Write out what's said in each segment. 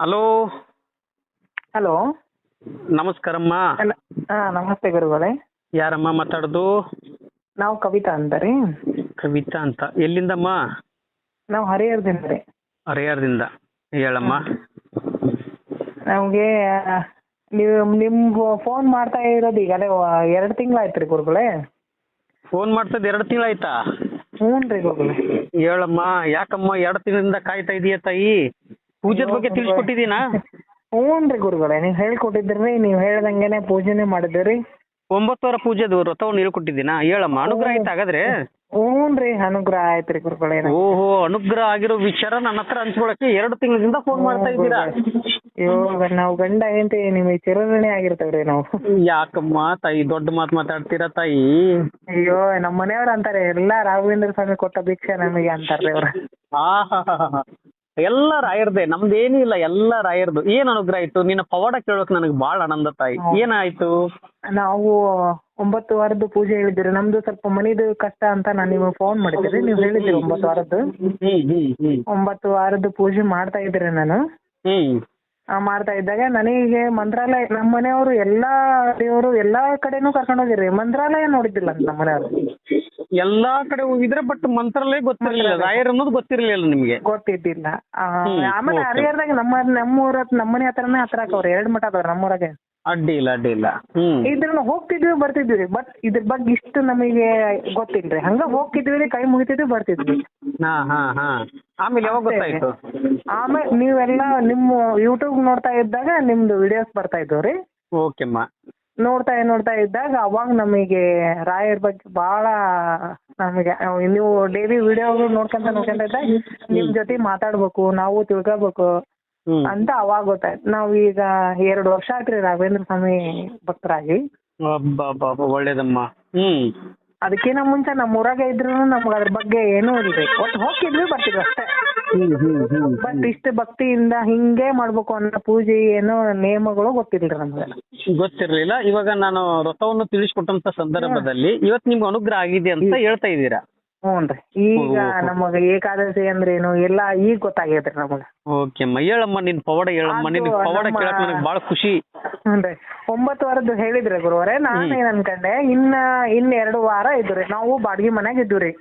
Hello. Hello. ನಮಸ್ಕಾರಮ್ಮ. ಹಾ ನಮಸ್ತೆ ಗುರುಗಳೇ. ಯಾರಮ್ಮ ಮಾತಾಡೋದು? ನಾವು ಕವಿತಾ ಅಂತ ರೀ. ಕವಿತಾ ಅಂತ. ಎಲ್ಲಿಂದಮ್ಮ? ನಾವು ಹರಿಹರದಿಂದ ರೀ. ಹರಿಹರದಿಂದ. ಹೇಳಮ್ಮ. ನಮಗೆ ನೀವು ನಿಮ್ಗೆ ಫೋನ್ ಮಾಡ್ತಾ ಇರೋದು ಈಗಲೇ ಎರಡು ತಿಂಗಳಾಯ್ತು ರೀ ಗುರುಗಳೇ. ಫೋನ್ ಮಾಡ್ತದ ಎರಡು ತಿಂಗಳಾಯ್ತಾ? ಹ್ಞೂ ರೀ ಗುರುಗಳೇ. ಹೇಳಮ್ಮ ಯಾಕಮ್ಮ ಎರಡು ತಿಂಗಳಿಂದ ಕಾಯ್ತಾ ಇದೀಯ ತಾಯಿ? ಪೂಜೆದ ಬಗ್ಗೆ ತಿಳಿಸ್ಕೊಟ್ಟಿದ್ದೀನಾ? ಹ್ಞೂನ್ರಿ ಗುರುಗಳೇ ನೀವು ಹೇಳ್ಕೊಟ್ಟಿದ್ರಿ ನೀವು ಹೇಳ್ದಂಗೆನೆ ಪೂಜೆನೆ ಮಾಡಿದ್ರಿ ಒಂಬತ್ತು ವಾರ ಪೂಜೆದು ವ್ರತವನ್ನು ಹೇಳ್ಕೊಟ್ಟಿದ್ದೀನಾ ಹೇಳಮ್ಮ ಅನುಗ್ರಹ ಆಯ್ತಾ ಹಾಗಾದ್ರೆ ಹ್ಞೂನ್ರಿ ಅನುಗ್ರಹ ಆಯ್ತ್ರಿ ಗುರುಗಳೇ ಓಹೋ ಅನುಗ್ರಹ ಆಗಿರೋ ವಿಚಾರ ನನ್ನ ಹತ್ರ ಹಂಚ್ಕೊಳಕ್ಕೆ ಎರಡು ತಿಂಗಳಿಂದ ಫೋನ್ ಮಾಡ್ತಾ ಇದ್ದೀರಾ? ಅಯ್ಯೋ ನಾವು ಗಂಡ ಹೆಂಡತಿ ನಿಮಗೆ ಚಿರಋಣಿ ಆಗಿರ್ತೇವ್ರಿ ನಾವ್. ಯಾಕಮ್ಮ ತಾಯಿ ದೊಡ್ಡ ಮಾತು ಮಾತಾಡ್ತೀರಾ ತಾಯಿ? ಅಯ್ಯೋ ನಮ್ಮ ಮನೆಯವ್ರ ಅಂತಾರೆ ಎಲ್ಲ ರಾಘವೇಂದ್ರ ಸ್ವಾಮಿ ಕೊಟ್ಟ ಭಿಕ್ಷೆ ನಮಗೆ ಅಂತಾರೆ ಅವ್ರು. ಎಲ್ಲ ರಾಯರ್ದೆ ನಮ್ದೇನೂ ಇಲ್ಲ ಎಲ್ಲ ರಾಯರ್ದು. ಏನ್ ಅನುಗ್ರಹ ಇತ್ತು? ನಿನ್ನ ಪವಾಡ ಕೇಳೋಕ್ ನನಗೆ ಬಾಳ ಆನಂದ ತಾಯಿ ಏನಾಯ್ತು? ನಾವು ಒಂಬತ್ತು ವಾರದ್ದು ಪೂಜೆ ಹೇಳಿದ್ದೀರಿ. ನಮ್ದು ಸ್ವಲ್ಪ ಮನಿದು ಕಷ್ಟ ಅಂತ ನಾನು ನಿಮಗೆ ಫೋನ್ ಮಾಡಿದ್ದೆ ನೀವು ಹೇಳಿದ್ರಿ ಒಂಬತ್ತು ವಾರದ್ದು. ಒಂಬತ್ತು ವಾರದ್ದು ಪೂಜೆ ಮಾಡ್ತಾ ಇದ್ರಿ ನಾನು. ಆ ಮಾಡ್ತಾ ಇದ್ದಾಗ ನನಗೆ ಮಂತ್ರಾಲಯ ನಮ್ಮ ಮನೆಯವರು ಎಲ್ಲಾ ದೇವರು ಎಲ್ಲಾ ಕಡೆನೂ ಕರ್ಕೊಂಡು ಹೋಗಿರಿ ಮಂತ್ರಾಲಯ ನೋಡಿದ್ದಿಲ್ಲ ನಮ್ಮ ಮನೆಯವರು. ಎಲ್ಲಾ ಕಡೆ ಹೋಗಿದ್ರೆ ಬಟ್ ಮಂತ್ರಾಲಯ ಗೊತ್ತಿರ್ಲಿಲ್ಲ ರಾಯರ್ ಅನ್ನೋದು ಗೊತ್ತಿರ್ಲಿಲ್ಲ ನಿಮ್ಗೆ. ಗೊತ್ತಿದ್ದಿಲ್ಲ. ಆ, ಹ್ಮ್, ಆಮೇಲೆ okay. ಹರಿಹರದಾಗ ನಮ್ಮ ನಮ್ಮೂರ ನಮ್ಮ ಮನೆ ಹತ್ರನೇ ಹತ್ರ ಹಾಕವ್ರಿ ಎರಡ್ ಮಠ ಅದಾವ್ರಿ ನಮ್ಮೂರಾಗ. ಅಡ್ಡಿ ಇಲ್ಲ ಅಡ್ಡಿ ಇಲ್ಲ. ಹ್ಮ್. ಇದ್ರನ್ನ ಹೋಗ್ತಿದ್ವಿ ಬರ್ತಿದ್ವಿ ಬಟ್ ಇದ್ರ ಬಗ್ಗೆ ಇಷ್ಟು ನಮಗೆ ಗೊತ್ತಿಲ್ರಿ. ಹಂಗ ಹೋಗ್ತಿದ್ವಿ ಕೈ ಮುಗಿತಿದ್ವಿ ಬರ್ತಿದ್ವಿ. ಹಾ ಹಾ ಹಾ. ಆಮೇಲೆ ಯಾವಾಗ ಗೊತ್ತಾಯ್ತು? ಆಮೇಲೆ ನೀವೆಲ್ಲ ನಿಮ್ಮ ಯೂಟ್ಯೂಬ್ ನೋಡ್ತಾ ಇದ್ದಾಗ ನಿಮ್ದು ವಿಡಿಯೋಸ್ ಬರ್ತಾ ಇದ್ವು ರೀ. ಓಕೆಮ್ಮ ನೋಡ್ತಾ ನೋಡ್ತಾ ಇದ್ದಾಗ ಅವಾಗ ನಮಗೆ ರಾಯರ ಬಗ್ಗೆ ಬಹಳ ನಮಗೆ ನೀವು ಡೈಲಿ ವಿಡಿಯೋ ನೋಡ್ಕೊಂತ ನೋಡ್ಕೊಂತ ಇದ್ದಾಗ ನಿಮ್ ಜೊತೆ ಮಾತಾಡ್ಬೇಕು ನಾವು ತಿಳ್ಕೊಬೇಕು ಅಂತ ಅವಾಗ ಗೊತ್ತಾಯ್ತು. ನಾವು ಈಗ ಎರಡು ವರ್ಷ ಆಯ್ತು ರೀ ರಾಘವೇಂದ್ರ ಸ್ವಾಮಿ ಭಕ್ತರಾಗಿ. ಒಳ್ಳೇದಮ್ಮ. ಹ್ಮ್. ಅದಕ್ಕಿಂತ ಮುಂಚೆ ನಮ್ಮ ಊರಾಗೆ ಇದ್ರು ನಮ್ಗೆ ಅದ್ರ ಬಗ್ಗೆ ಏನೂ ಇಲ್ರಿ ಒಟ್ಟು ಹೋಗಿದ್ವಿ ಬರ್ತಿದ್ವಿ ಅಷ್ಟೇ. ಹ್ಮ್ ಹ್ಮ್ ಹ್ಮ್ ಬಟ್ ಇಷ್ಟು ಭಕ್ತಿಯಿಂದ ಹಿಂಗೆ ಮಾಡ್ಬೇಕು ಅನ್ನೋ ಪೂಜೆ ಏನೋ ನಿಯಮಗಳು ಗೊತ್ತಿಲ್ರಿ ನಮ್ಗೆ ಗೊತ್ತಿರ್ಲಿಲ್ಲ. ಇವಾಗ ನಾನು ವ್ರತವನ್ನು ತಿಳಿಸ್ಕೊಟ್ಟಂತ ಸಂದರ್ಭದಲ್ಲಿ ಇವತ್ತು ನಿಮ್ಗೆ ಅನುಗ್ರಹ ಆಗಿದೆ ಅಂತ ಹೇಳ್ತಾ ಇದ್ದೀರಾ? ಹ್ಞೂನ್ರಿ ಈಗ ನಮಗ ಏಕಾದಶಿ ಅಂದ್ರೆ ಏನು ಎಲ್ಲ ಈಗ ಗೊತ್ತಾಗೈತ್ರಿ ನಮಗ. ಓಕೆ ಹೇಳಮ್ಮ ನಿನ್ ಪವಾಡ ಹೇಳಮ್ಮ ಅದು ನಿನ್ ಪವಾಡ ನಮ್ಮ- ಕೇಳಕ್ ನನಗೆ ಬಹಳ ಖುಷಿ. ಹ್ಞೂನ್ರಿ ಒಂಬತ್ತು ವಾರದ್ದು ಹೇಳಿದ್ರಿ ಗುರುವರೇ ನಾನು ಏನ್ ಅನ್ಕಂಡೆ ಇನ್ನ ಇನ್ನ ಎರಡು ವಾರ ಇದ್ರಿ ನಾವು ಬಾಡ್ಗಿ ಮನ್ಯಾಗ ಇದ್ವಿ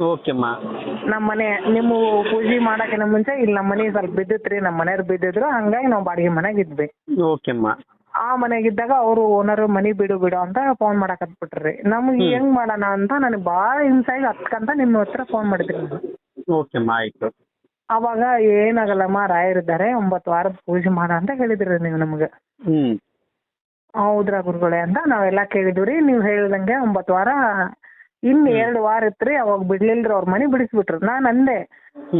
ಓಕೆಮ್ಮ ಓಕೆ ನಮ್ಮ ಮನೆ ನಿಮ್ಮ ಪೂಜೆ ಮಾಡಕಿನ ಮುಂಚೆ ಇಲ್ಲಿ ನಮ್ಮ ಮನೆ ಸ್ವಲ್ಪ ಬಿದ್ದಿತ್ರಿ ನಮ್ಮ ಮನೆಯವ್ರು ಬಿದ್ದಿದ್ರು ಹಂಗಾಗಿ ನಾವು ಬಾಡಿಗೆ ಮನ್ಯಾಗ ಇದ್ವಿ. ಓಕೆ ಅಮ್ಮ. ಆ ಮನೆಗಿದ್ದಾಗ ಅವರು ಓನರ್ ಮನಿ ಬಿಡು ಬಿಡು ಅಂತ ಫೋನ್ ಮಾಡಕತ್ಬಿಟ್ರಿ ನಮ್ಗೆ ಹೆಂಗ್ ಮಾಡೋಣ ಅಂತ ನನಗೆ ಭಾಳ ಹಿಂಸಾಗಿ ಹತ್ಕಂತ ನಿಮ್ಮ ಹತ್ರ ಫೋನ್ ಮಾಡಿದ್ರಿ ನಾನು. ಆಯ್ತು. ಅವಾಗ ಏನಾಗಲ್ಲಮ್ಮ ರಾಯರಿದ್ದಾರೆ ಒಂಬತ್ ವಾರದ ಪೂಜೆ ಮಾಡ ಅಂತ ಹೇಳಿದ್ರಿ ನೀವು ನಮ್ಗೆ. ಹ್ಮ್. ಹೌದ್ರಾ ಗುರುಗಳೇ ಅಂತ ನಾವೆಲ್ಲ ಕೇಳಿದ್ವಿ ನೀವು ಹೇಳ್ದಂಗೆ ಒಂಬತ್ತು ವಾರ ಇನ್ ಎರಡು ವಾರ ಇತ್ರಿ ಅವಾಗ ಬಿಡ್ಲಿಲ್ರಿ ಅವ್ರ ಮನೆ ಬಿಡಿಸ್ಬಿಟ್ರು. ನಾನು ಅಂದೆ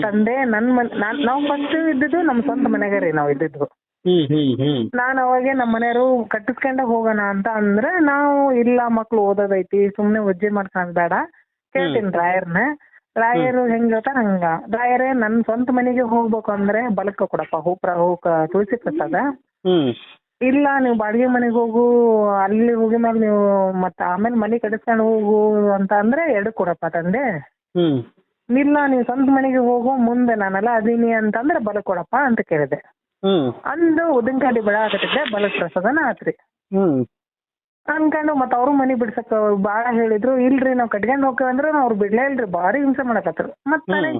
ತಂದೆ ನನ್ನ ಮನೆ ನಾನ್ ನಾವು ಫಸ್ಟ್ ಇದ್ದಿದ್ದು ನಮ್ಮ ಸ್ವಂತ ಮನೆಗೆ ರೀ ನಾವು ಇದ್ದಿದ್ದು. ಹ್ಮ್ ಹ್ಮ್ ಹ್ಮ್. ನಾನು ಅವಾಗೆ ನಮ್ಮ ಮನೆಯವರು ಕಟ್ಟಿಸ್ಕೊಂಡ ಹೋಗೋಣ ಅಂತ ಅಂದ್ರೆ ನಾವು ಇಲ್ಲ ಮಕ್ಳು ಓದೋದೈತಿ ಸುಮ್ನೆ ಒಜ್ಜೆ ಮಾಡ್ಕೊಳ್ಳೋದು ಬೇಡ. ಕೇಳ್ತೀನಿ ರಾಯರ್ನ. ರಾಯರು ಹೆಂಗ್ ಹೇಳ್ತಾರ ಹಂಗ. ರಾಯರೇ ನನ್ನ ಸ್ವಂತ ಮನೆಗೆ ಹೋಗ್ಬೇಕು ಅಂದ್ರೆ ಬಲಕ್ಕ ಕೊಡಪ್ಪ ಹೂ ಪ್ರ ಹೂ ಕ- ತುಳಸಿ ಪ್ರಸಾದ. ಹ್ಮ್. ಇಲ್ಲ ನೀವು ಬಾಡಿಗೆ ಮನೆಗೆ ಹೋಗು ಅಲ್ಲಿ ಹೋಗಿ ಮೇಲೆ ನೀವು ಮತ್ತೆ ಆಮೇಲೆ ಮನೆ ಕಟ್ಟಿಸ್ಕೊಂಡು ಹೋಗು ಅಂತ ಅಂದ್ರೆ ಎರಡು ಕೊಡಪ್ಪ ತಂದೆ. ಹ್ಮ್. ಇಲ್ಲ ನೀವು ಸ್ವಂತ ಮನೆಗೆ ಹೋಗು ಮುಂದೆ ನಾನೆಲ್ಲ ಅದೀನಿ ಅಂತಂದ್ರೆ ಬಲ ಕೊಡಪ್ಪ ಅಂತ ಕೇಳಿದೆ. ಹ್ಮ್. ಅಂದು ಉದ್ದಿನಕಾಯಿ ಬೆಳ ಆಗತ್ತಿದ್ದೆ ಬಲಕ್ ಪ್ರಸಾದನ ಆತ್ರಿ. ಹ್ಮ್. ಅನ್ಕೊಂಡು ಮತ್ತೆ ಅವರು ಮನೆ ಬಿಡ್ಸಕ್ ಬಾಳ ಹೇಳಿದ್ರು ಇಲ್ರಿ ನಾವು ಕಟ್ಕೊಂಡ್ ಹೋಗ್ತೇವೆ ಅಂದ್ರೆ ಅವ್ರು ಬಿಡ್ಲೇ ಇಲ್ರಿ ಬಾರಿ ಹಿಂಸೆ ಮಾಡಕತ್ರು ಮತ್ತೆ ಮತ್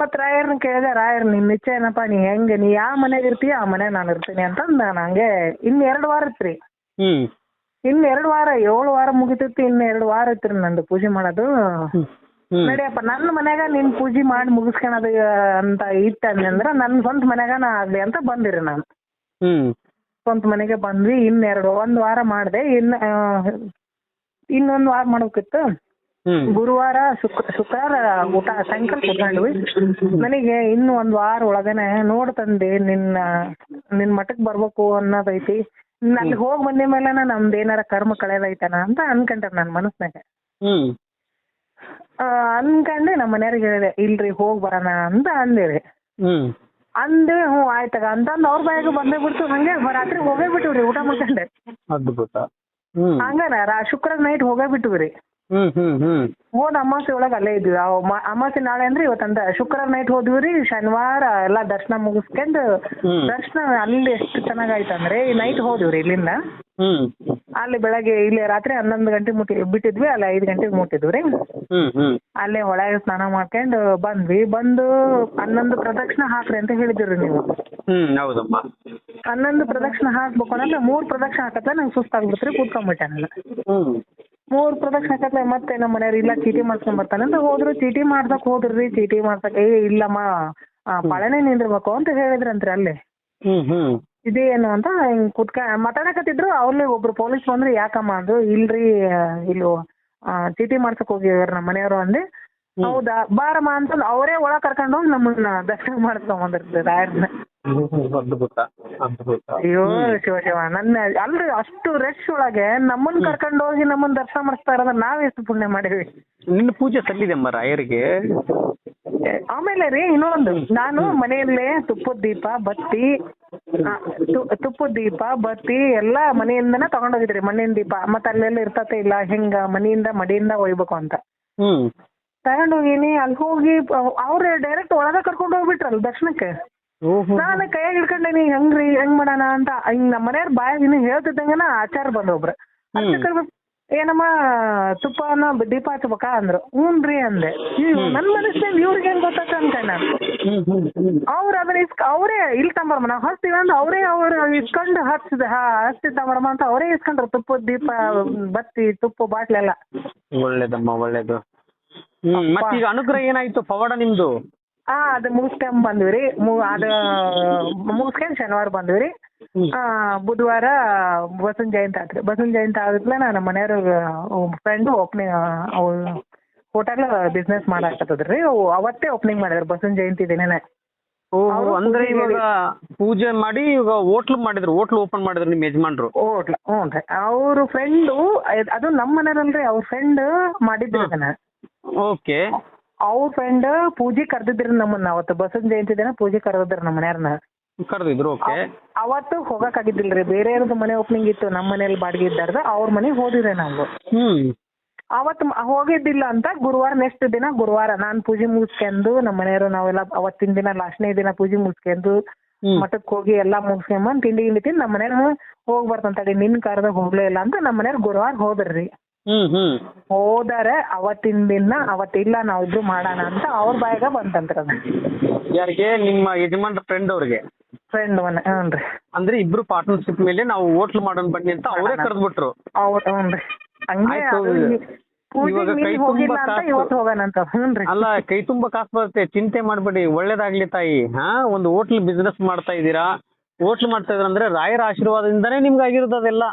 ಮತ್ತೆ ರಾಯರ್ನ ಕೇಳಿದೆ ರಾಯರ್ ನಿನ್ ಇಚ್ಛೆ ಏನಪ್ಪಾ ನೀ ಹೆಂಗ್ ನೀ ಯಾವ ಮನೆಗ್ ಇರ್ತೀಯ ಆ ಮನೆ ನಾನು ಇರ್ತೀನಿ ಅಂತಂದ್ ನಾನು ಹಂಗೆ ಇನ್ ಎರಡು ವಾರ ಇತ್ರಿ. ಹ್ಮ್. ಎರಡ್ ಎರಡು ವಾರ ಏಳು ವಾರ ಮುಗಿತೈತಿ ಇನ್ನ ಎರಡ್ ವಾರ ಇತ್ರಿ ನಂದು ಪೂಜೆ ಮಾಡೋದು. ನಡಿಯಪ್ಪ ನನ್ನ ಮನ್ಯಾಗ ನೀನ್ ಪೂಜೆ ಮಾಡಿ ಮುಗಿಸ್ಕೊಳದ ಅಂತ ಇತ್ತಂದ್ರ ಅಂದ್ರೆ ನನ್ನ ಸ್ವಂತ ಮನ್ಯಾಗ ನಾ ಆಗ್ಲಿ ಅಂತ ಬಂದಿರಿ ನಾನು. ಸ್ವಂತ ಮನೆಗೆ ಬಂದ್ವಿ ಇನ್ನೆರಡು ಒಂದ್ ವಾರ ಮಾಡಿದೆ ಇನ್ನ ಇನ್ನೊಂದ್ ವಾರ ಮಾಡ್ಬೇಕಿತ್ತು. ಗುರುವಾರ ಶುಕ್ರ ಶುಕ್ರವಾರ ಊಟ ಸಾಯಂಕಾಲ ಕುತ್ಕೊಂಡ್ವಿ. ನನಗೆ ಇನ್ನು ಒಂದ್ ವಾರ ಒಳಗನೆ ನೋಡ್ ತಂದೆ ನಿನ್ನ ನಿನ್ ಮಠಕ್ ಬರ್ಬೇಕು ಅನ್ನೋದೈತಿ. ಅಲ್ಲಿ ಹೋಗಿ ಬಂದ ಮೇಲೆ ನಮ್ದು ಏನಾರ ಕರ್ಮ ಕಳೆದೈತನ ಅಂತ ಅನ್ಕೊಂಡ್ರೆ ನನ್ನ ಮನಸ್ನಾಗ ಅನ್ಕಂಡೆ ನಮ್ಮ ಮನೆಯವ್ರಿಗೆ ಹೇಳಿದೆ ಇಲ್ರಿ ಹೋಗಿ ಬರೋಣ ಅಂತ ಅಂದಿರಿ ಹ್ಮ್. ಅಂದೆ ಹ್ಞೂ ಆಯ್ತಾಗ ಅಂತಂದ್ ಅವ್ರ ಬಾಯಾಗ ಬಂದೇ ಬಿಡ್ತು ಹಂಗೆ ರಾತ್ರಿ ಹೋಗೇ ಬಿಟ್ಟಿವ್ರಿ ಊಟ ಮಾಡ್ಕೊಂಡೆ. ಅದ್ಭುತ. ಹ್ಮ್. ಹಂಗನ ರಾ ಶುಕ್ರ ನೈಟ್ ಹೋಗೇ ಬಿಟ್ಟಿವಿ ರೀ ಹ್ಮ್ ಹ್ಮ್ ಹ್ಮ್. ಹೋದ ಅಮಾವಾಸ್ಯೆ ಒಳಗೆ ಅಲ್ಲೇ ಇದ್ವಿ. ಅಮಾವಾಸ್ಯೆ ನಾಳೆ ಅಂದ್ರೆ ಇವತ್ತಂತ ಶುಕ್ರವಾರ ನೈಟ್ ಹೋದ್ವಿ ಶನಿವಾರ ಎಲ್ಲಾ ದರ್ಶನ ಮುಗಿಸ್ಕೊಂಡು ಹ್ಮ್. ದರ್ಶನ ಅಲ್ಲಿ ಎಷ್ಟು ಚೆನ್ನಾಗಾಯ್ತಂದ್ರೆ ಈ ನೈಟ್ ಹೋದ್ವಿ ಇಲ್ಲಿಂದ. ಹ್ಮ್. ಅಲ್ಲಿ ಬೆಳಗ್ಗೆ ಇಲ್ಲಿ ರಾತ್ರಿ ಹನ್ನೊಂದು ಗಂಟೆ ಮುಟ್ಟಿ ಬಿಟ್ಟಿದ್ವಿ ಅಲ್ಲಿ ಐದು ಗಂಟೆಗೆ ಮುಟ್ಟಿದ್ವಿ ರೀ. ಹ್ಮ್ ಹ್ಮ್. ಅಲ್ಲೇ ಒಳಗೆ ಸ್ನಾನ ಮಾಡ್ಕೊಂಡು ಬಂದ್ವಿ. ಬಂದು ಹನ್ನೊಂದು ಪ್ರದಕ್ಷಿಣೆ ಹಾಕ್ರಿ ಅಂತ ಹೇಳಿದ್ರಿ ನೀವು. ಹ್ಮ್ ಹೌದಮ್ಮ. ಹನ್ನೊಂದು ಪ್ರದಕ್ಷಿಣೆ ಹಾಕ್ಬೇಕು ಅಂದ್ರೆ ಮೂರ್ ಪ್ರದಕ್ಷಿಣೆ ಹಾಕತ್ಲೆ ನಂಗೆ ಸುಸ್ತಾಗ್ಬಿಡ್ತ್ರಿ ಕೂತ್ಕೊಂಡ್ಬಿಟ್ಟೆ ನಾನು. ಹ್ಮ್. ಮೂರ್ ಪ್ರದಕ್ಷಿಣೆ ಹಾಕತ್ಲೆ ಮತ್ತೆ ನಮ್ಮ ಮನೆಯವ್ರು ಇಲ್ಲ ಚೀಟಿ ಮಾಡ್ಸ್ಕೊಂಡ್ ಬರ್ತಾನೆ ಅಂತ ಹೋದ್ರು. ಚೀಟಿ ಮಾಡ್ಸಕ್ ಹೋದ್ರಿ ಚೀಟಿ ಮಾಡ್ಸಕ್ ಏ ಇಲ್ಲಮ್ಮ ಆ, ಪಾಳೆನೇ ನಿಂದಿರ್ಬೇಕು ಅಂತ ಹೇಳಿದ್ರಂತ್ರಿ ಅಲ್ಲಿ. ಹ್ಮ್ ಹ್ಮ್. ಇದೇನು ಅಂತ ಹಿಂಗ್ ಕುತ್ಕ ಮಾತಾಡಕತ್ತಿದ್ರು ಅವ್ರಲ್ಲಿ ಒಬ್ರು ಪೊಲೀಸ್ ಬಂದ್ರು ಯಾಕಮ್ಮ ಅಂದ್ರು ಇಲ್ರಿ ಇಲ್ಲಿ ಚೀಟಿ ಮಾಡ್ಸಕ್ ಹೋಗಿವ್ರಿ ನಮ್ಮ ಮನೆಯವರು ಅಂದೆ. ಹೌದಾ? ಬಾರಮ್ಮ ಅಂತಂದು ಅವರೇ ಒಳ ಕರ್ಕೊಂಡು ಹೋಗಿ ನಮ್ಮನ್ನ ದರ್ಶನ ಮಾಡ್ಸ್ಕೊಂಡ್ ಬಂದಿರ್ತಾರೆ ರಾಯರ್ನ ಅಯ್ಯೋ ಶಿವ ಶಿವ ನನ್ನ ಅಲ್ರಿ ಅಷ್ಟು ರಶ್ ಒಳಗೆ ನಮ್ಮನ್ನ ಕರ್ಕೊಂಡು ಹೋಗಿ ನಮ್ಮನ್ನ ದರ್ಶನ ಮಾಡಿಸ್ತಾ ಇರೋದ್ರ ನಾವ್ ಎಷ್ಟು ಪುಣ್ಯ ಮಾಡಿವಿ. ನಿನ್ನ ಪೂಜೆ ಸಲ್ಲಿದೆ ಅಮ್ಮ ರಾಯರಿಗೆ ಆಮೇಲೆ ರೀ ಇನ್ನೊಂದು ನಾನು ಮನೆಯಲ್ಲೇ ತುಪ್ಪದ ದೀಪ ಬತ್ತಿ ತುಪ್ಪದ ದೀಪ ಬತ್ತಿ ಎಲ್ಲಾ ಮನೆಯಿಂದನೇ ತಗೊಂಡೋಗಿದ್ರಿ ಮಣ್ಣಿನ ದೀಪ. ಮತ್ತ ಅಲ್ಲೆಲ್ಲ ಇರ್ತತೆ ಇಲ್ಲ ಹೆಂಗ ಮನೆಯಿಂದ ಮಡಿಯಿಂದ ಒಯ್ಬೇಕು ಅಂತ. ಹ್ಮ್. ತಗೊಂಡೋಗಿನಿ ಅಲ್ಲಿ ಹೋಗಿ ಅವ್ರ ಡೈರೆಕ್ಟ್ ಒಳಗ ಕರ್ಕೊಂಡು ಹೋಗ್ಬಿಟ್ರಲ್ ದರ್ಶನಕ್ಕೆ. ನಾನು ಕೈಯಾಗ ಹಿಡ್ಕೊಂಡೇನಿ ಹೆಂಗ್ರಿ ಹೆಂಗ್ ಮಾಡೋಣ ಅಂತ. ಹಿಂಗ್ ನಮ್ಮ ಮನೆಯವ್ರ ಬಾಯಾಗ ಇನ್ನು ಹೇಳ್ತಿದ್ದಂಗನ ಆಚಾರ ಬಂದ್ರು ಒಬ್ರು ಅರ್ಚಕರು ಏನಮ್ಮ ತುಪ್ಪನ ದೀಪ ಹಚ್ಬೇಕಾ ಅಂದ್ರು. ಹ್ಞೂನ್ರಿ ಅಂದೆ. ಇವ್ ನನ್ ಮನಸ್ಸಿನಲ್ಲಿ ಇವ್ರಿಗೆ ಹೆಂಗ್ ಗೊತ್ತಾತ ಅನ್ಕೊಂಡ್ ನಾನು. ಅವ್ರ ಅದನ್ನ ಇಸ್ಕ ಅವರೇ ಇಲ್ಲಿ ತಂಬರಮ್ಮ ನಾವು ಹಚ್ತೀವಿ ಅಂದ್ರೆ ಅವರೇ ಅವ್ರು ಇಸ್ಕೊಂಡು ಹಚ್ಚಿದ ಹಾ ಹಚ್ತಿ ತಂಬರಮ್ಮ ಅಂತ ಅವರೇ ಇಸ್ಕೊಂಡ್ರು. ತುಪ್ಪ ದೀಪ ಬತ್ತಿ ತುಪ್ಪ ಬಾಟ್ಲೆಲ್ಲ. ಒಳ್ಳೇದಮ್ಮ ಒಳ್ಳೇದು. ಹ್ಮ್ ಮತ್ತೀಗ ಅನುಗ್ರಹ ಏನಾಯ್ತು ಪವಾಡ ನಿಮ್ದು? ಹಾ ಅದು ಮುಗಿಸ್ಕೊಂಡ್ ಬಂದ್ವಿ ರೀ. ಅದ ಮುಗಿಸ್ಕೊಂಡ್ ಶನಿವಾರ ಬಂದ್ವಿ ರೀ. ಬುಧವಾರ ಬಸವನ ಜಯಂತಿ ಆತ್ರಿ ಬಸವನ ಜಯಂತಿ ಆದ್ಮೇಲೆ ನಮ್ಮ ಮನೆಯವ್ರ ಫ್ರೆಂಡ್ ಓಪನಿಂಗ್ ಅವ್ರು ಹೋಟೆಲ್ ಬಿಸ್ನೆಸ್ ಮಾಡಾಕತ್ತದ್ರಿ ಅವು ಅವತ್ತೇ ಓಪನಿಂಗ್ ಮಾಡಿದ್ರು ಬಸವನ ಜಯಂತಿ ದಿನನೇ. ಓ ಅಂದ್ರೆ ಇವಾಗ ಪೂಜೆ ಮಾಡಿ ಇವಾಗ ಹೋಟ್ಲ್ ಮಾಡಿದ್ರು. ಹೋಟ್ಲ್ ಓಪನ್ ಮಾಡಿದ್ರು ನಿಮ್ಮ ಯಜಮಾನ್ರು. ಹೋಟ್ಲ್ ಹ್ಞೂ ರೀ. ಅವ್ರ ಫ್ರೆಂಡು ಅದು ನಮ್ಮ ಮನೆಯವ್ರಲ್ರಿ ಅವ್ರ ಫ್ರೆಂಡ್ ಮಾಡಿದ್ರು ಅದನ್ನ ಓಕೆ ಅವ್ರ ಫ್ರೆಂಡ್ ಪೂಜೆ ಕರ್ದಿದ್ರು ನಮ್ಮನ್ನ ಅವತ್ತು. ಬಸವನ ಜಯಂತಿ ದಿನ ಪೂಜೆ ಕರೆದಿದ್ರು ನಮ್ಮ ಮನೆಯವ್ರನ್ನ. ಕರೆದಿದ್ರು ಓಕೆ ಅವತ್ತು ಹೋಗಕ್ ಆಗಿದ್ದಿಲ್ರಿ ಬೇರೆಯವ್ರದ್ದು ಮನೆ ಓಪನಿಂಗ್ ಇತ್ತು ನಮ್ಮ ಮನೇಲಿ ಬಾಡಿಗೆ ಇದ್ದಾರ್ದ ಅವ್ರ ಮನೆಗೆ ಹೋದಿರಿ ನಾವು. ಹ್ಮ್. ಅವತ್ತು ಹೋಗಿದ್ದಿಲ್ಲ ಅಂತ ಗುರುವಾರ ನೆಕ್ಸ್ಟ್ ದಿನ ಗುರುವಾರ ನಾನ್ ಪೂಜೆ ಮುಗಿಸ್ಕೊಂಡು ನಮ್ಮ ಮನೆಯವರು ನಾವೆಲ್ಲ ಅವತ್ತಿನ ದಿನ ಲಾಸ್ಟ್ನೇ ದಿನ ಪೂಜೆ ಮುಗಿಸ್ಕೊಂಡು ಮಠಕ್ಕೆ ಹೋಗಿ ಎಲ್ಲಾ ಮುಗಿಸ್ಕೊಂಬಂದ್ ತಿಂಡಿ ಗಿಂಡಿ ತಿಂದು ನಮ್ಮ ಮನೆಯವ್ರು ಹೋಗಿ ಬರ್ತಂತಡಿ ನಿನ್ ಕರ್ದಾಗ ಹೋಗ್ಲೇ ಇಲ್ಲ ಅಂತ ನಮ್ಮ ಮನೆಯವ್ರು ಗುರುವಾರ ಹೋದ್ರಿ. ಹ್ಮ್ ಹ್ಮ್. ಹೋದರೆ ಅವತ್ತಿನ ದಿನ ಅವತ್ತಿಲ್ಲ ನಾವಿಬ್ರು ಮಾಡೋಣ ಅಂತ ಅವ್ರ ಬಾಯಾಗ ಬಂತಂತ್ರ ಯಾರಿಗೆ? ನಿಮ್ಮ ಯಜಮಾನ್ರ ಫ್ರೆಂಡ್ ಅವ್ರಿಗೆ. ಫ್ರೆಂಡ್ ಮನೆ ಹ್ಞೂ ಅಂದ್ರೆ ಇಬ್ರು ಪಾರ್ಟ್ನರ್ಶಿಪ್ ಮೇಲೆ ನಾವು ಹೋಟ್ಲ್ ಮಾಡೋಣ ಬನ್ನಿ ಅಂತ ಅವರೇ ಕರೆದ್ಬಿಟ್ರು. ಬಿಟ್ರು ಹ್ಞೂನ್ರಿ. ಹಂಗೆ ಆಯ್ತು. ಅದು ಈ ಪೂಜೆಗ್ ಇವಾಗ ಕೈ ತುಂಬಾ ಹೋಗಿಲ್ಲ ಅಂತ ಕಾಸು. ಇವತ್ತು ಅಲ್ಲ ಕೈ ತುಂಬಾ ಕಾಸು ಬರುತ್ತೆ. ಚಿಂತೆ ಮಾಡ್ಬೇಡಿ ಒಳ್ಳೇದಾಗ್ಲಿ ತಾಯಿ. ಹಾ ಒಂದು ಹೋಟ್ಲ್ ಬಿಸ್ನೆಸ್ ಮಾಡ್ತಾ ಇದ್ದೀರಾ. ಹೋಟ್ಲ್ ಮಾಡ್ತಾ ಇದ್ರ ಅಂದ್ರೆ ರಾಯರ ಆಶೀರ್ವಾದದಿಂದನೇ ನಿಮ್ಗೆ ಆಗಿರೋದು ಅದೆಲ್ಲ.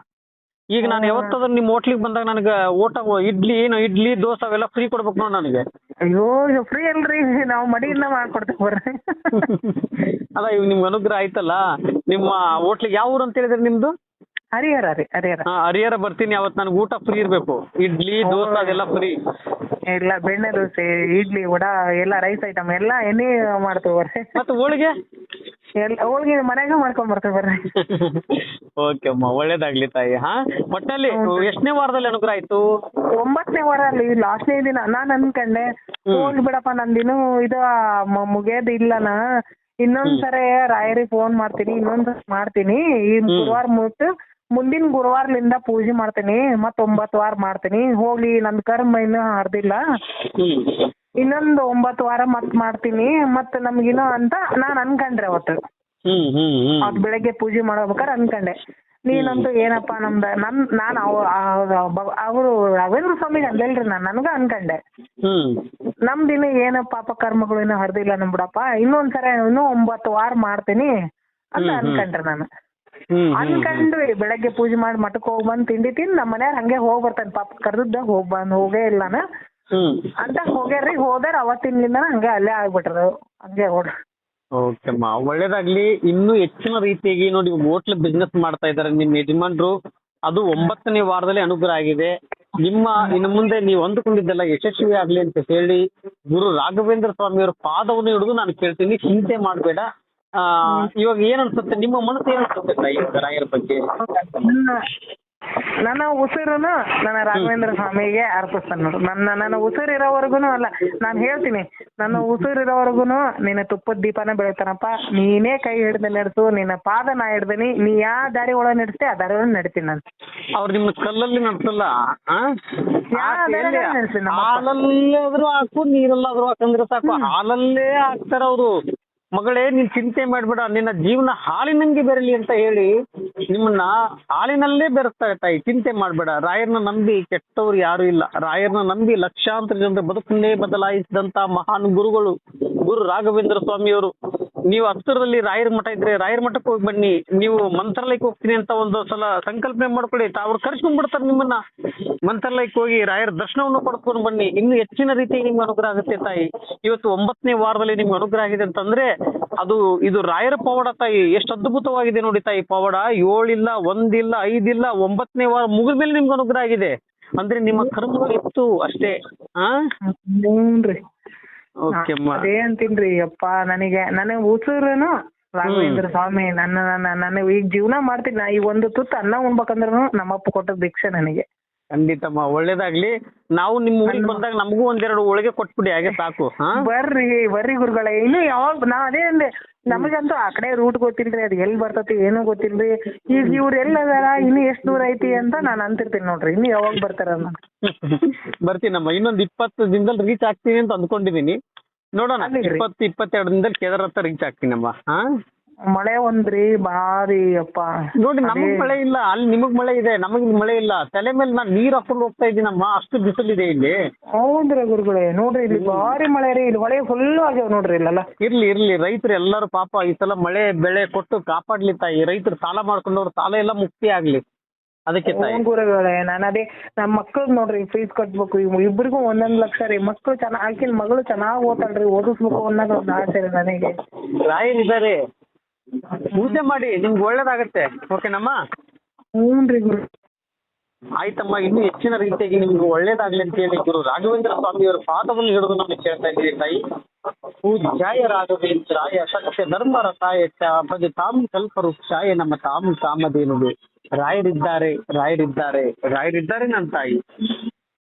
ಈಗ ನಾನು ಯಾವತ್ತಾದ್ರೂ ನಿಮ್ಮ ಹೋಟ್ಲಿಗೆ ಬಂದಾಗ ನನಗೆ ಊಟ ಇಡ್ಲಿ ಏನು ಇಡ್ಲಿ ದೋಸೆ ಅವೆಲ್ಲ ಫ್ರೀ ಕೊಡ್ಬೇಕು ನೋಡ್ ನನಗೆ. ಅಯ್ಯೋ ಫ್ರೀ ಅಲ್ರಿ. ನಾವು ಮಡಿಯಿಂದ ಮಾಡ್ಕೊಡ್ತೇವೆ ಬರ್ರಿ. ಅಲ್ಲ ಇವ್ ನಿಮ್ಗೆ ಅನುಗ್ರಹ ಆಯ್ತಲ್ಲ? ನಿಮ್ಮ ಹೋಟ್ಲಿಗೆ ಯಾವ ಊರು ಅಂತ ಹೇಳಿದ್ರೆ ನಿಮ್ದು? ಹರಿಹರ ರೀ ಹರಿಹರ. ಹಾ ಹರಿಹರ ಬರ್ತೀನಿ. ಅವತ್ತು ನನಗೆ ಊಟ ಫ್ರೀ ಇರಬೇಕು. ಇಡ್ಲಿ ದೋಸೆ ಅದೆಲ್ಲ ಫ್ರೀ ಇಲ್ಲ ಬೆಣ್ಣೆ ದೋಸೆ ಇಡ್ಲಿ ವಡಾ ಎಲ್ಲ ರೈಸ್ ಐಟಮ್ ಎಲ್ಲ ಎಣ್ಣೆ ಮಾಡ್ತೇವೆ ಬರ್ರಿ. ಮತ್ತೆ ಹೋಳಿಗೆ? ಎಲ್ಲ ಹೋಳಿಗೆ ಮನ್ಯಾಗ ಮಾಡ್ಕೊಂಡ್ ಬರ್ತೇವೆ ಬರ್ರಿ. ಓಕೆ ಅಮ್ಮ ಒಳ್ಳೇದಾಗ್ಲಿ ತಾಯಿ ಹಾ? ಒಟ್ಟಲ್ಲಿ ಎಷ್ಟನೇ ವಾರದಲ್ಲಿ ಅನುಗ್ರಹ ಆಯ್ತು? ಒಂಬತ್ತನೇ ವಾರ ಅಲ್ಲಿ ಲಾಸ್ಟ್ನೇ ದಿನ ನಾನ್ ಅನ್ಕಂಡೆ ಹೋಗ್ಲಿ ಬಿಡಪ್ಪ ನಂದಿನ್ನು ಇದು ಮುಗಿಯೋದು ಇಲ್ಲನ? ಇನ್ನೊಂದ್ಸರಿ ರಾಯರಿಗೆ ಫೋನ್ ಮಾಡ್ತೀನಿ ಇನ್ನೊಂದ್ಸರಿ ಮಾಡ್ತೀನಿ ಈ ಗುರುವಾರ ಮುಗಿತು ಮುಂದಿನ ಗುರುವಾರಲಿಂದ ಪೂಜೆ ಮಾಡ್ತೀನಿ ಮತ್ತ್ ಒಂಬತ್ತು ವಾರ ಮಾಡ್ತೀನಿ ಹೋಗ್ಲಿ ನನ್ ಕರ್ಮ ಇನ್ನು ಹರ್ದಿಲ್ಲ. ಇನ್ನೊಂದು ಒಂಬತ್ತು ವಾರ ಮತ್ ಮಾಡ್ತೀನಿ ಮತ್ ನಮ್ಗಿನ್ನೂ ಅಂತ ನಾನ್ ಅನ್ಕೊಂಡ್ರೆ ಅವತ್ತು. ಹ್ಮ್ ಹ್ಮ್ ಹ್ಮ್. ಅವತ್ತು ಬೆಳಗ್ಗೆ ಪೂಜೆ ಮಾಡ್ಬೇಕಾದ್ರೆ ಅನ್ಕೊಂಡೆ. ನೀನಂತೂ ಏನಪ್ಪ ನಮ್ದ ನನ್ ನಾನ್ ಅವರು ರಾಘವೇಂದ್ರ ಸ್ವಾಮಿ ಅಂದಲ್ರಿ ನಾನು ನನ್ಗ ಅನ್ಕೊಂಡೆ. ಹ್ಮ್. ನಮ್ದಿನ್ನು ಏನ ಪಾಪ ಕರ್ಮಗಳು ಇನ್ನು ಹರಿದಿಲ್ಲ ನಮ್ ಬಿಡಪ್ಪ ಇನ್ನೊಂದ್ಸರಿ ಇನ್ನು ಒಂಬತ್ತು ವಾರ ಮಾಡ್ತೀನಿ ಅಂತ ಅನ್ಕಂಡ್ರೆ ನಾನು. ಅನ್ಕಂಡ್ರಿ ಅನ್ಕೊಂಡ್ವಿ ಬೆಳಗ್ಗೆ ಪೂಜೆ ಮಾಡಿ ಮಠಕ್ ಹೋಗ್ಬಂದ್ ಬಂದು ತಿಂಡಿ ತಿಂದ್ ನಮ್ಮ ಮನ್ಯಾಗ ಹಂಗೆ ಹೋಗಿ ಬರ್ತಾನೆ ಪಾಪ ಕರ್ದದ್ದ ಹೋಗ್ ಬಂದ್ ಹೋಗೇ ಇಲ್ಲ ಹ್ಮ್ ಅಂತ ಹೋಗ್ಯಾರ್ರಿ ಹೋದಾರ ಅವತ್ತಿನಿಂದ ಹಂಗೆ ಅಲ್ಲೇ ಆಗ್ಬಿಟ್ರು. ಹಂಗೆ ಓಡ್ ಓಕೆಮ್ಮ ಒಳ್ಳೇದಾಗ್ಲಿ. ಇನ್ನು ಹೆಚ್ಚಿನ ರೀತಿಯಾಗಿ ನೋಡಿ ಹೋಟ್ಲ್ ಬಿಸ್ನೆಸ್ ಮಾಡ್ತಾ ಇದಾರೆ ನಿಮ್ಮ ಯಜಮಾನ್ರು ಅದು ಒಂಬತ್ತನೇ ವಾರದಲ್ಲಿ ಅನುಗ್ರಹ ಆಗಿದೆ. ನಿಮ್ಮ ಇನ್ನು ಮುಂದೆ ನೀವು ಅಂದುಕೊಂಡಿದ್ದೆಲ್ಲ ಯಶಸ್ವಿ ಆಗ್ಲಿ ಅಂತ ಹೇಳಿ ಗುರು ರಾಘವೇಂದ್ರ ಸ್ವಾಮಿಯವರ ಪಾದವನ್ನು ಹಿಡಿದು ನಾನು ಕೇಳ್ತೀನಿ. ಚಿಂತೆ ಮಾಡಬೇಡ. ಇವಾಗ ಏನ್ ಅನ್ಸುತ್ತೆ? ನಿಮ್ಮ ಮನಸ್ಸು ಏನ್ ಅನ್ಸುತ್ತೆ ರಾಯರ ಬಗ್ಗೆ? ನನ್ನ ಉಸಿರನ್ನು ಉಸಿರುನು ನನ್ನ ರಾಘವೇಂದ್ರ ಸ್ವಾಮಿಗೆ ಅರ್ಪಿಸ್ತಾನೆ ನೋಡು. ನನ್ನ ನನ್ನ ಉಸಿರಿರೋವರೆಗುನು ಅಲ್ಲ ನಾನು ಹೇಳ್ತೀನಿ ನನ್ನ ಉಸಿರಿರೋವರೆಗುನು ನಿನ್ನ ತುಪ್ಪದ ದೀಪನ ಬೆಳಿತಾನಪ್ಪ. ನೀನೇ ಕೈ ಹಿಡ್ದು ನಡೆಸು ನಿನ್ನ ಪಾದ ನಾ ಹಿಡ್ದೀನಿ ನೀ ಯಾವ ದಾರಿ ಒಳಗೆ ನಡೆಸ್ತಿ ಆ ದಾರಿ ಒಳಗೆ ನಡಿತೀನಿ ನಾನು. ಅವ್ರು ನಿಮ್ಮ ಕಲ್ಲಲ್ಲಿ ನಡೆಸಲ್ಲ ಆ? ಆದ್ರೂ ಹಾಕು ನೀರಲ್ಲಾದ್ರೂ ಹಾಕಂದ್ರೆ ಸಾಕು ಹಾಲಲ್ಲೇ ಹಾಕ್ತಾರ ಅವರು. ಮಗಳೇ, ನೀನ್ ಚಿಂತೆ ಮಾಡ್ಬೇಡ. ನಿನ್ನ ಜೀವನ ಹಾಲಿನಂಗೆ ಬೆರಲಿ ಅಂತ ಹೇಳಿ ನಿಮ್ಮನ್ನ ಹಾಲಿನಲ್ಲೇ ಬೆರೆಸ್ತಾರೆ ತಾಯಿ ಚಿಂತೆ ಮಾಡ್ಬೇಡ. ರಾಯರ್ನ ನಂಬಿ ಕೆಟ್ಟವ್ರು ಯಾರು ಇಲ್ಲ. ರಾಯರ್ನ ನಂಬಿ ಲಕ್ಷಾಂತರ ಜನರ ಬದುಕನ್ನೇ ಬದಲಾಯಿಸಿದಂತ ಮಹಾನ್ ಗುರುಗಳು ಗುರು ರಾಘವೇಂದ್ರ ಸ್ವಾಮಿಯವರು. ನೀವು ಹತ್ತಿರದಲ್ಲಿ ರಾಯರ ಮಠ ಇದ್ರೆ ರಾಯರ ಮಠಕ್ಕೆ ಹೋಗಿ ಬನ್ನಿ. ನೀವು ಮಂತ್ರಾಲಯಕ್ಕೆ ಹೋಗ್ತೀನಿ ಅಂತ ಒಂದು ಸಲ ಸಂಕಲ್ಪನೆ ಮಾಡ್ಕೊಳ್ಳಿ. ಅವ್ರು ಕರ್ಸ್ಕೊಂಡ್ ಬಿಡ್ತಾರೆ ನಿಮ್ಮನ್ನ. ಮಂತ್ರಾಲಯಕ್ಕೆ ಹೋಗಿ ರಾಯರ ದರ್ಶನವನ್ನು ಪಡ್ಕೊಂಡು ಬನ್ನಿ. ಇನ್ನು ಹೆಚ್ಚಿನ ರೀತಿ ನಿಮ್ಗೆ ಅನುಗ್ರಹ ಆಗುತ್ತೆ ತಾಯಿ. ಇವತ್ತು ಒಂಬತ್ತನೇ ವಾರದಲ್ಲಿ ನಿಮ್ಗೆ ಅನುಗ್ರಹ ಆಗಿದೆ ಅಂತಂದ್ರೆ ಅದು, ಇದು ರಾಯರ ಪವಾಡ ತಾಯಿ. ಎಷ್ಟು ಅದ್ಭುತವಾಗಿದೆ ನೋಡಿ ತಾಯಿ ಪವಾಡ. ಏಳಿಲ್ಲ, ಒಂದಿಲ್ಲ, ಐದಿಲ್ಲ, ಒಂಬತ್ತನೇ ವಾರ ಮುಗಿದ ಮೇಲೆ ನಿಮ್ಗೆ ಅನುಗ್ರಹ ಆಗಿದೆ. ಅಂದ್ರೆ ನಿಮ್ಮ ಕರ್ಮಗಳು ಇತ್ತು ಅಷ್ಟೇ. ಹಾ ಅದೇ ಅಂತೀನ್ರಿ ಅಪ್ಪ ನನಗೆ ನನಗೆ ಉಸಿರುನು ರಾಘವೇಂದ್ರ ಸ್ವಾಮಿ ನನ್ನ ನನ್ನ ನನ್ನ ಈಗ ಜೀವನ ಮಾಡ್ತೀನಿ ನಾ ಈ ಒಂದು ತುತ್ತು ಅನ್ನ ಉಣ್ಬೇಕಂದ್ರೂ ನಮ್ಮಪ್ಪ ಕೊಟ್ಟ ಭಿಕ್ಷೆ ನನಗೆ. ಖಂಡಿತಮ್ಮ ಒಳ್ಳೇದಾಗ್ಲಿ. ನಾವು ನಿಮ್ ಊರಿಗೆ ಬಂದಾಗ ನಮಗೂ ಒಂದೆರಡು ಹೋಳಿಗೆ ಕೊಟ್ಬಿಡಿ ಹಾಗೆ ಸಾಕು ಹಾ? ಬರ್ರಿ ಬರ್ರಿ ಗುರುಗಳೇ. ಇನ್ನು ಯಾವಾಗ ನಾ ಅದೇ ಅಂದೆ ನಮಗಂತೂ ಆ ಕಡೆ ರೂಟ್ ಗೊತ್ತಿಲ್ರಿ ಅದು ಎಲ್ಲಿ ಬರ್ತೇತಿ ಏನು ಗೊತ್ತಿಲ್ರಿ. ಈಗ ಇವ್ರು ಎಲ್ಲಿ ಅದಾರ ಇನ್ನು ಎಷ್ಟು ದೂರ ಐತಿ ಅಂತ ನಾನು ಅಂತಿರ್ತೀನಿ ನೋಡ್ರಿ ಇನ್ನು ಯಾವಾಗ ಬರ್ತಾರ ಬರ್ತೀನಿ ಬರ್ತೀನಮ್ಮ ಇನ್ನೊಂದ್ ಇಪ್ಪತ್ತು ದಿನದಲ್ಲಿ ರೀಚ್ ಆಗ್ತೀನಿ ಅಂತ ಅಂದ್ಕೊಂಡಿದೀನಿ. ನೋಡೋಣ. ಇಪ್ಪತ್ತು ಇಪ್ಪತ್ತೆರಡು ದಿನದಲ್ಲಿ ಕೇದಾರ ಹತ್ರ ರೀಚ್ ಆಗ್ತೀನಮ್ಮ ಹಾ? ಮಳೆ ಒಂದ್ರಿ ಭಾರಿ ಅಪ್ಪ. ನೋಡಿ ನಮಗ್ ಮಳೆ ಇಲ್ಲ ಅಲ್ಲಿ ನಿಮಗ್ ಮಳೆ ಇದೆ ನಮಗ್ ಮಳೆ ಇಲ್ಲ. ತಲೆ ಮೇಲೆ ನಾನ್ ನೀರ್ ಹಾಕೊಂಡು ಹೋಗ್ತಾ ಇದ್ದೀನಮ್ಮ ಅಷ್ಟು ಬಿಸಿಲಿದೆ ಇಲ್ಲಿ. ಹೌದ್ರ ಗುರುಗಳೇ ನೋಡ್ರಿ ಇಲ್ಲಿ ಭಾರಿ ಮಳೆ ರೀ ಇಲ್ಲಿ ಹೊಳೆ ಫುಲ್ ಆಗ್ಯಾವ ನೋಡ್ರಿ ಇಲ್ಲೆಲ್ಲ. ಇರ್ಲಿ ಇರ್ಲಿ ರೈತರು ಎಲ್ಲಾರು ಪಾಪ ಈ ಸಲ ಮಳೆ ಬೆಳೆ ಕೊಟ್ಟು ಕಾಪಾಡ್ಲಿ ತಾಯಿ. ರೈತರು ಸಾಲ ಮಾಡ್ಕೊಂಡವ್ರು ಸಾಲ ಎಲ್ಲ ಮುಕ್ತಿ ಆಗ್ಲಿ. ಅದಕ್ಕೆ ಗುರುಗಳೇ ನಾನು ಅದೇ ನಮ್ಮ ಮಕ್ಕಳು ನೋಡ್ರಿ ಫೀಸ್ ಕಟ್ಬೇಕು. ಇಬ್ರಿಗೂ ಒಂದೊಂದ್ ಲಕ್ಷ ರೀ. ಮಕ್ಳು ಚೆನ್ನಾಗ್ ಆಕಿನ ಮಗಳು ಚೆನ್ನಾಗ್ ಓದ್ತಾಳ್ರಿ ಓದಿಸ್ಬೇಕು ಅನ್ನೋದು ಒಂದು ಆಸೆ ರೀ ನನಗೆ. ರಾಯರಿದ್ದಾರೆ. ಪೂಜೆ ಮಾಡಿ ನಿಮ್ಗೆ ಒಳ್ಳೇದಾಗತ್ತೆ. ಓಕೆನಮ್ಮ ಹ್ಞೂನ್ರಿ ಗುರು. ಆಯ್ತಮ್ಮ ಇನ್ನು ಹೆಚ್ಚಿನ ರೀತಿಯಾಗಿ ನಿಮ್ಗೆ ಒಳ್ಳೇದಾಗಲಿ ಅಂತ ಹೇಳಿ ಗುರು ರಾಘವೇಂದ್ರ ಸ್ವಾಮಿಯವರ ಪಾದವನ್ನು ಹಿಡಿದು ನಮಗೆ ಕೇಳ್ತಾ ಇದ್ದೀರಿ ತಾಯಿ. ಪೂಜ್ಯಾಯ ರಾಘವೇಂದ್ರಾಯ ಸತ್ಯ ಧರ್ಮ ರಥಾಯ ಭಜ ತಾಮ್ ಕಲ್ಪವೃಕ್ಷಾಯ ನಮ್ಮ ತಾಮ್ ಕಾಮಧೇನುವೆ ರಾಯರಿದ್ದಾರೆ ರಾಯರಿದ್ದಾರೆ ರಾಯರಿದ್ದಾರೆ ನನ್ನ ತಾಯಿ.